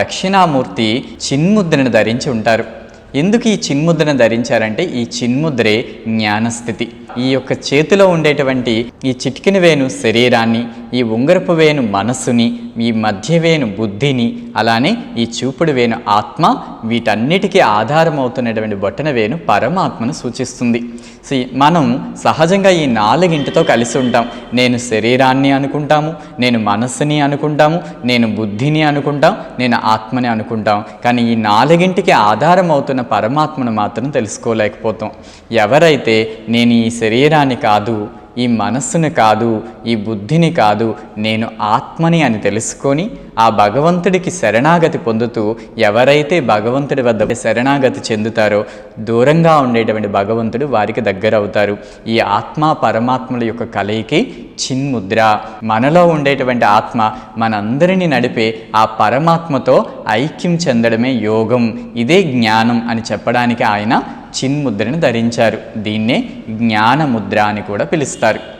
దక్షిణామూర్తి చిన్ముద్రను ధరించి ఉంటారు. ఎందుకు ఈ చిన్ముద్రను ధరించారంటే ఈ చిన్ముద్రే జ్ఞానస్థితి. ఈ యొక్క చేతిలో ఉండేటువంటి ఈ చిటికిన వేణు శరీరాన్ని ఈ ఉంగరపు వేణు మనస్సుని ఈ మధ్య వేణు బుద్ధిని అలానే ఈ చూపుడు వేణు ఆత్మ వీటన్నిటికీ ఆధారమవుతున్నటువంటి బొట్టన వేణు పరమాత్మను సూచిస్తుంది. సో మనం సహజంగా ఈ నాలుగింటితో కలిసి ఉంటాం. నేను శరీరాన్ని అనుకుంటాము నేను మనస్సుని అనుకుంటాము నేను బుద్ధిని అనుకుంటాం నేను ఆత్మని అనుకుంటాం. కానీ ఈ నాలుగింటికి ఆధారం అవుతున్న పరమాత్మను మాత్రం తెలుసుకోలేకపోతాం. ఎవరైతే నేను ఈ శరీరాన్ని కాదు ఈ మనస్సుని కాదు ఈ బుద్ధిని కాదు నేను ఆత్మని అని తెలుసుకొని ఆ భగవంతుడికి శరణాగతి పొందుతూ ఎవరైతే భగవంతుడి వద్ద శరణాగతి చెందుతారో దూరంగా ఉండేటువంటి భగవంతుడు వారికి దగ్గర అవుతారు ఈ ఆత్మ పరమాత్మల యొక్క కలయికి చిన్ముద్ర. మనలో ఉండేటువంటి ఆత్మ మనందరినీ నడిపే ఆ పరమాత్మతో ఐక్యం చెందడమే యోగం. ఇదే జ్ఞానం అని చెప్పడానికి ఆయన చిన్ముద్రని ధరించారు. దీన్నే జ్ఞానముద్ర అని కూడా పిలుస్తారు.